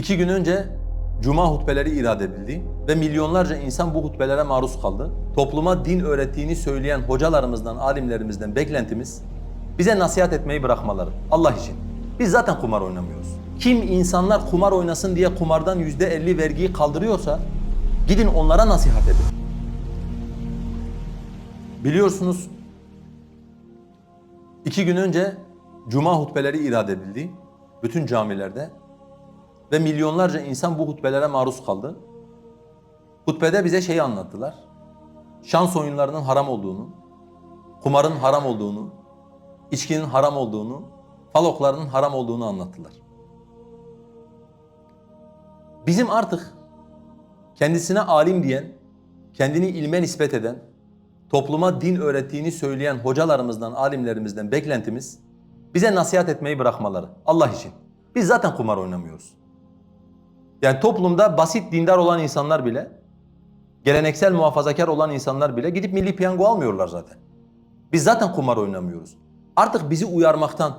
İki gün önce Cuma hutbeleri irade edildi ve milyonlarca insan bu hutbelere maruz kaldı. Topluma din öğrettiğini söyleyen hocalarımızdan, alimlerimizden beklentimiz bize nasihat etmeyi bırakmaları. Allah için. Biz zaten kumar oynamıyoruz. Kim insanlar kumar oynasın diye kumardan yüzde elli vergiyi kaldırıyorsa gidin onlara nasihat edin. Biliyorsunuz iki gün önce Cuma hutbeleri irade edildi bütün camilerde ve milyonlarca insan bu hutbelere maruz kaldı. Hutbede bize şeyi anlattılar. Şans oyunlarının haram olduğunu, kumarın haram olduğunu, içkinin haram olduğunu, faloklarının haram olduğunu anlattılar. Bizim artık kendisine alim diyen, kendini ilme nispet eden, topluma din öğrettiğini söyleyen hocalarımızdan, alimlerimizden beklentimiz bize nasihat etmeyi bırakmaları. Allah için. Biz zaten kumar oynamıyoruz. Yani toplumda basit dindar olan insanlar bile, geleneksel muhafazakar olan insanlar bile gidip milli piyango almıyorlar zaten. Biz zaten kumar oynamıyoruz. Artık bizi uyarmaktan,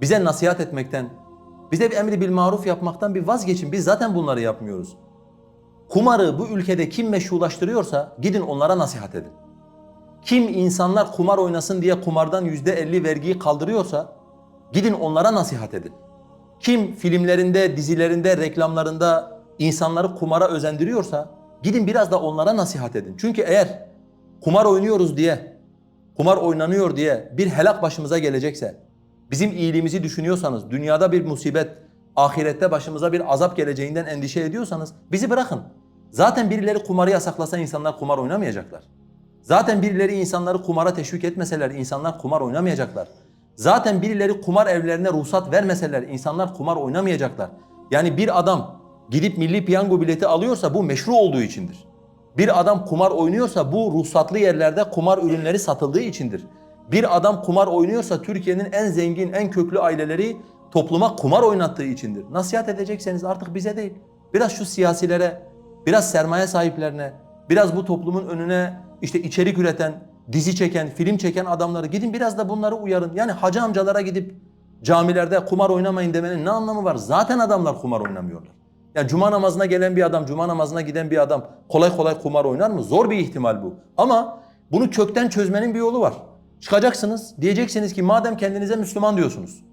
bize nasihat etmekten, bize bir emri bil maruf yapmaktan bir vazgeçin. Biz zaten bunları yapmıyoruz. Kumarı bu ülkede kim meşrulaştırıyorsa gidin onlara nasihat edin. Kim insanlar kumar oynasın diye kumardan yüzde elli vergiyi kaldırıyorsa gidin onlara nasihat edin. Kim filmlerinde, dizilerinde, reklamlarında insanları kumara özendiriyorsa gidin biraz da onlara nasihat edin. Çünkü eğer kumar oynuyoruz diye, kumar oynanıyor diye bir helak başımıza gelecekse, bizim iyiliğimizi düşünüyorsanız, dünyada bir musibet, ahirette başımıza bir azap geleceğinden endişe ediyorsanız bizi bırakın. Zaten birileri kumarı yasaklasa insanlar kumar oynamayacaklar. Zaten birileri insanları kumara teşvik etmeseler insanlar kumar oynamayacaklar. Zaten birileri kumar evlerine ruhsat vermeseler insanlar kumar oynamayacaklar. Yani bir adam gidip milli piyango bileti alıyorsa bu meşru olduğu içindir. Bir adam kumar oynuyorsa bu ruhsatlı yerlerde kumar ürünleri satıldığı içindir. Bir adam kumar oynuyorsa Türkiye'nin en zengin, en köklü aileleri topluma kumar oynattığı içindir. Nasihat edecekseniz artık bize değil. Biraz şu siyasilere, biraz sermaye sahiplerine, biraz bu toplumun önüne işte içerik üreten, dizi çeken, film çeken adamları gidin biraz da bunları uyarın. Yani hacı amcalara gidip camilerde kumar oynamayın demenin ne anlamı var? Zaten adamlar kumar oynamıyorlar. Yani cuma namazına gelen bir adam, cuma namazına giden bir adam kolay kolay kumar oynar mı? Zor bir ihtimal bu. Ama bunu kökten çözmenin bir yolu var. Çıkacaksınız, diyeceksiniz ki madem kendinize Müslüman diyorsunuz,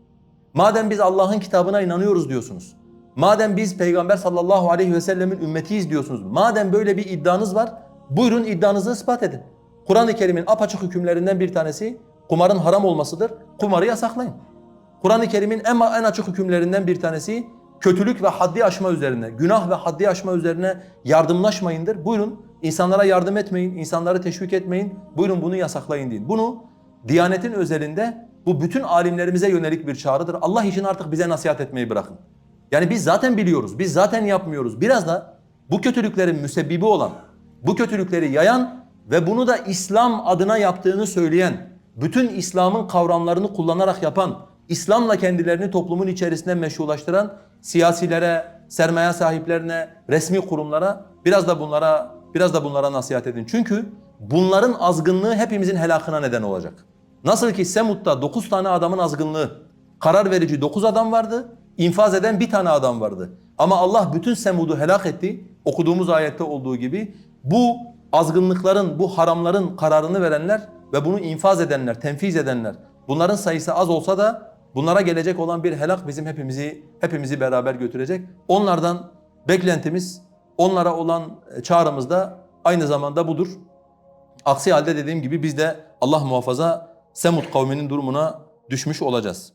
madem biz Allah'ın kitabına inanıyoruz diyorsunuz, madem biz Peygamber sallallahu aleyhi ve sellemin ümmetiyiz diyorsunuz, madem böyle bir iddianız var, buyurun iddianızı ispat edin. Kur'an-ı Kerim'in apaçık hükümlerinden bir tanesi kumarın haram olmasıdır. Kumarı yasaklayın. Kur'an-ı Kerim'in en, en açık hükümlerinden bir tanesi kötülük ve haddi aşma üzerine, günah ve haddi aşma üzerine yardımlaşmayındır. Buyurun insanlara yardım etmeyin, insanları teşvik etmeyin. Buyurun bunu yasaklayın deyin. Bunu Diyanetin özelinde bu bütün alimlerimize yönelik bir çağrıdır. Allah için artık bize nasihat etmeyi bırakın. Yani biz zaten biliyoruz, biz zaten yapmıyoruz. Biraz da bu kötülüklerin müsebbibi olan, bu kötülükleri yayan ve bunu da İslam adına yaptığını söyleyen, bütün İslam'ın kavramlarını kullanarak yapan, İslam'la kendilerini toplumun içerisinde meşrulaştıran siyasilere, sermaye sahiplerine, resmi kurumlara biraz da bunlara biraz da bunlara nasihat edin. Çünkü bunların azgınlığı hepimizin helakına neden olacak. Nasıl ki Semut'ta 9 tane adamın azgınlığı, karar verici 9 adam vardı, infaz eden bir tane adam vardı. Ama Allah bütün Semud'u helak etti. Okuduğumuz ayette olduğu gibi bu azgınlıkların, bu haramların kararını verenler ve bunu infaz edenler, tenfiz edenler. Bunların sayısı az olsa da bunlara gelecek olan bir helak bizim hepimizi hepimizi beraber götürecek. Onlardan beklentimiz, onlara olan çağrımız da aynı zamanda budur. Aksi halde dediğim gibi biz de Allah muhafaza Semud kavminin durumuna düşmüş olacağız.